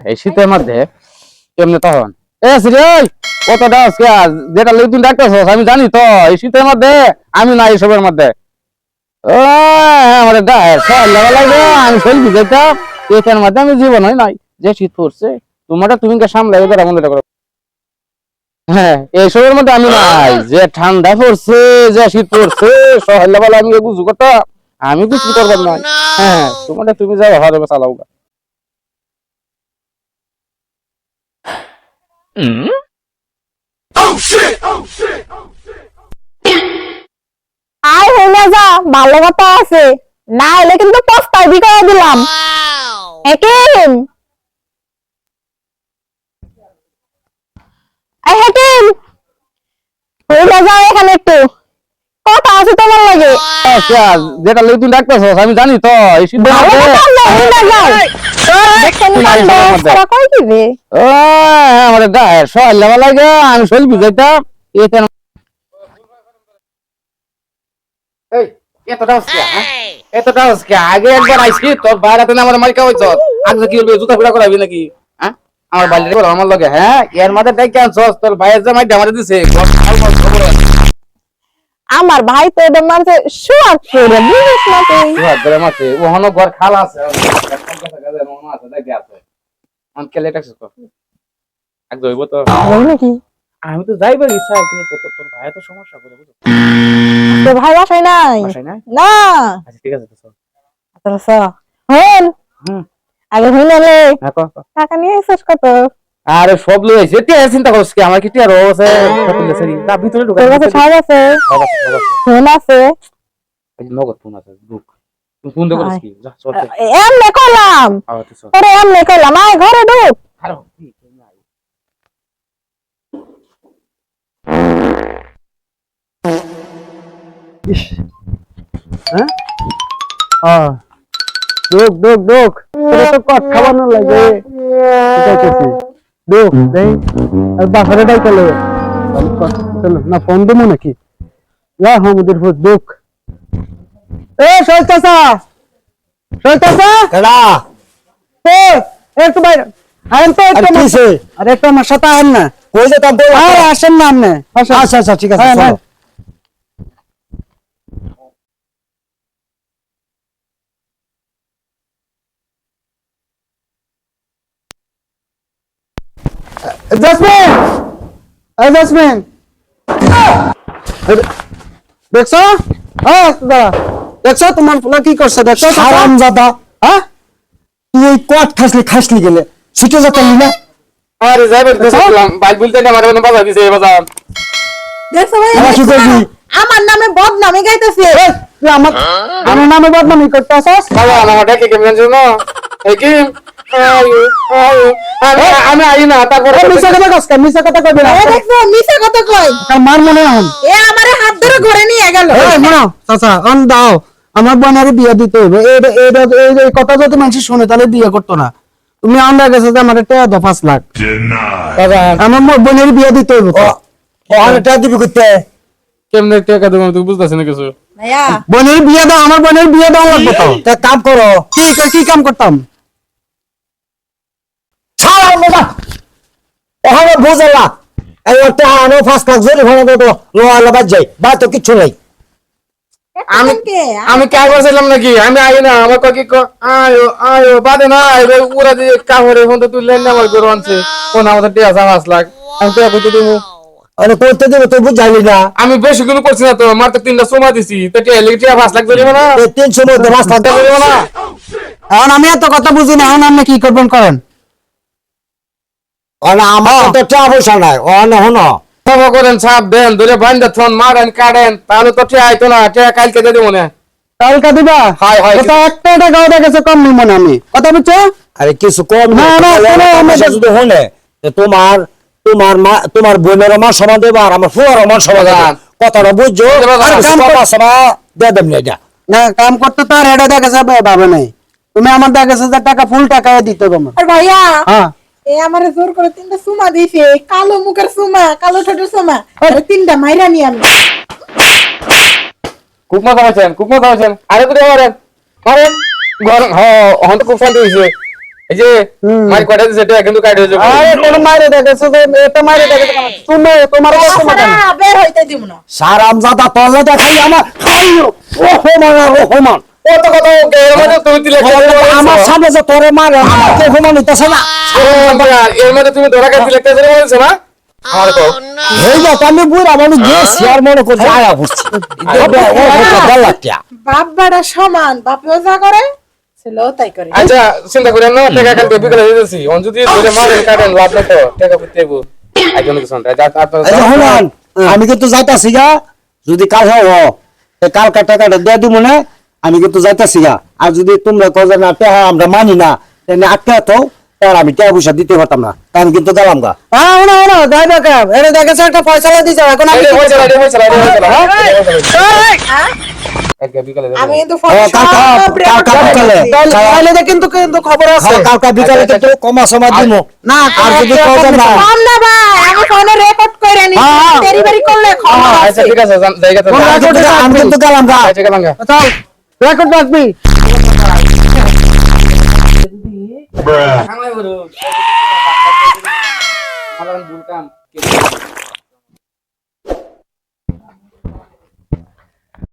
এই শীতের মধ্যে কেমনে তখন? এ কত ডাস কে যেটা লই তুই ডাকতেছস আমি জানি তো এই শীতের মধ্যে? আমি না এইসবের মধ্যে। ও আমার গায়ে লাগবে আমি সেলফি যেতাম মধ্যে আমি জীবন হয় নাই। যে শীত পড়ছে তোমারটা তুমি সামলাই এমন করো হ্যাঁ এইসবের মধ্যে আমি নাই। যে ঠান্ডা পড়ছে যে শীত পড়ছে সহলে বলে আমি বুঝু কত আমি কিছু করবার নাই। হ্যাঁ তোমারটা তুমি যাও হারে চালাও আয় হইলে যা ভালো কথা আছে। না কিন্তু পস্তাবি করে দিলাম। হাকিম এই হাকিম হইলে যাও এখানে একটু। কথা আছে তোমার লাগে। আচ্ছা, যেটা লই তুই ডাকতেছস আমি জানি তো এই ভালো কথা না হইলে যাও দেখছেন তুমি আইসো আমার মধ্যে। তোরা কই দিবে? ও আমার গায়ে সহল লাগা আমি সেলফি যেতাম এখান এতটা হচ্ছে এতটা হচ্ছে আগে একবার আইছি তোর বাইরে না আমার মাইকা হইছ। আগে কি বলবি জুতা ফিরা করাবি নাকি হ্যাঁ? আমার বাইরে বলো আমার লগে হ্যাঁ? এর মধ্যে তোর ভাইয়ের জামাই দিছে। আমার ভাই তো বুঝিস না তুই ধরে ওহনো ঘর খালা আছে। আমি কেলে ট্যাক্সি এক দইব তো। নাকি? আমি তো যাইবার ইচ্ছা কিন্তু তোর তোর ভাই তো সমস্যা করে বুঝো তোর ভাই বাসায় নাই? বাসায় নাই? না। আচ্ছা ঠিক আছে তো চল। আচ্ছা হন আগে হ্যাঁ। টাকা নিয়ে কত? আরে সব লই আইছে চিন্তা করছিস কি আমার কি টিয়া রো আছে। না ভিতরে ঢুকা আছে? সব আছে ফোন আছে? এই নগদ ফোন আছে তুই ফোন দে করিস কি? যা চল। এমনে করলাম এমনে করলাম আয় ঘরে ঢুক আরে কি, কি নাই। হ্যাঁ? আহ ডুক ডুক ডুক। তোরা তো কট খাওয়ানো লাগে। শিখাইতেছি ডুক দেই। আর বাসারে ডাই চলে চলো না ফোন দেবো নাকি? যা হামুদের ফুস ডুক। এ সৈতাসা সৈতাসা এডা এ একটু বাইরে। আরেন তো একটু আর একটু আমার সাথে আহেন না। কই যেতাম তো আরে আসেন না আপনি। আচ্ছা আচ্ছা ঠিক আছে জসমিন এই জসমিন দেখছ? হ্যাঁ দাদা। দেখছ তোমার পোলা কি করছে? দেখছ হারাম জাদা হ্যাঁ? তুই ওই কট খাসলি খাসলি গেলে। ছুটে যেতাম না? আরে যাইবার দেখলাম বাইক বলতে না আমার কোনো বাধা দিছে এই বাজার। দেখছ ভাই আমার কি করবি? আমার নামে বদনামে গাইতেছে। এই, আমার আমার নামে বদনামি করতে বাবা আমার ডাকে কেমন জানছো এই কি? আমি আমি আই না তারপর এ, মিছা কথা কস কেন? মিছা কথা কইবি না। এ মিছা কথা কই। মার মনে হন এ আমারে হাত ধরে ঘরে নিয়ে গেল। এই মনো চাচা অন দাও। আমার বোনের বিয়ে দিতে হইবে। এই কথা যদি মানুষ শুনে তাহলে বিয়ে করতো না। তুমি আমরা গেছে যে আমার পাঁচ লাখ। আমার মোর বোনের বিয়ে দিতে হইবে তো। ওখানে দিবি করতে কেমনে টাকা দেবো তুই বুঝতেছিস না কিছু। ভাইয়া। বোনের বিয়ে দাও আমার বোনের বিয়ে দাও লাগবে তো কাম করো। কি কি কাম করতাম? ওখানে বুঝলা এই ওটা আনো ফার্স্ট ক্লাস জরি ভাড়া দাও তো লোয়া বাদ যাই বা তো কিচ্ছু নাই আমি কে আমি কে করছিলাম নাকি? আমি আই না আমার ককি ক আয়ো আয়ো বাদে না আইবে উড়া দিয়ে কাহরে ফোন তো তুই লেন আমার গরু আনছে। কোন আমাদের টিয়া আছে পাঁচ লাখ আমি টিয়া কইতে দিব আরে করতে দেবে তুই বুঝাইলি না। আমি বেশি গুলো করছি না তো তিনটা সোমা দিছি। তো টিয়া লেগে টিয়া পাঁচ লাখ ধরিব না? এই তিনশো মধ্যে মাছ থাকতে ধরিব না। এখন আমি এত কথা বুঝি না এখন আপনি কি করবেন করেন? আমার তো টাকা পয়সা নাই। অনে হন ক্ষমা করেন সাপ দেন ধরে বান্ধা থন মারেন কাটেন তাহলে তো টিয়া আইতো না টিয়া কালকে দিয়ে দিব না। কালকা দিবা? হয়, হয়। এটা একটা টাকাও দেখেছে কম নিব না আমি। কথা বুঝছ? আরে কিছু কম না। না, তোমার যদি হলে যে তোমার তোমার মা তোমার বোনের মা সমান দেবো আর আমার ফুয়ার মা সমান। কথাটা বুঝছ? বাগান। আর কাম কর- পাঁচ দিয়ে দেবেন এটা। না কাম করতে তো আর এটা দেখেছে ভাবে নাই। তুমি আমার দেখেছে যে টাকা ফুল টাকা দিতে আর ভাইয়া হ্যাঁ। এ আমারে জোর করে তিনটা সুমা দিছে কালো মুখের সুমা কালো ঠোঁটের সুমা আর তিনটা মাইরা নি আমি খুব মজা হয়েছেন খুব মজা হয়েছেন আরে মারেন মারেন হ্যাঁ তো খুব শান্তি হয়েছে এই যে মার কয়টা দিছে এটা কিন্তু কাটে হয়ে যাবে আরে কোন মাইরে দেখেছ যে এটা মাইরে দেখেছ তুমি তোমার বের হইতে দিব না সারামজাদা তোলে দেখাই আমার খাইও তুমি দিলে আমার সামনে যে তোরে মারে আমাকে হইতেছে না। এর মধ্যে তুমি ধরা কাটতে লিখতে যাবে বলছো না? আমার তো এই যে আমি বুড়া মানুষ গেছি আর মনে করছি আয়া ঘুরছি বললাম বাপ বেড়া সমান বাপেও যা করে ছেলেও তাই করে। আচ্ছা চিন্তা করেন না টাকা কাটতে বিকেলে দিয়ে অন যদি ধরে মারেন কাটেন লাভ নাই তো। টাকা পেতে দেবো। একজন কিছু না। হলান আমি কিন্তু যাইতাছি গা যদি কাল হয় কালকা টাকাটা দিয়ে দিব না আমি কিন্তু যাইতাছি গা। আর যদি তোমরা কবে না টেহা আমরা মানি না তাহলে আটকে তো আর আমি টাকা পয়সা দিতে পারতাম না। তাই আমি কিন্তু গেলাম গা। হ্যাঁ দেখা একটা পয়সা এখন আমি হ্যাঁ? আমি কিন্তু কিন্তু কিন্তু খবর আছে। হ্যাঁ, কালকা বিকালে কিন্তু কমা সময় না আর যদি কবে না কম না। ভাই আমি ফোনে রেকর্ড করে নি হ্যাঁ। ডেলিভারি করলে খবর আচ্ছা ঠিক আছে জায়গা তো? আমি কিন্তু গেলাম গা। আচ্ছা গেলাম গা। রেকর্ড রাখবি আমার ভুল কাম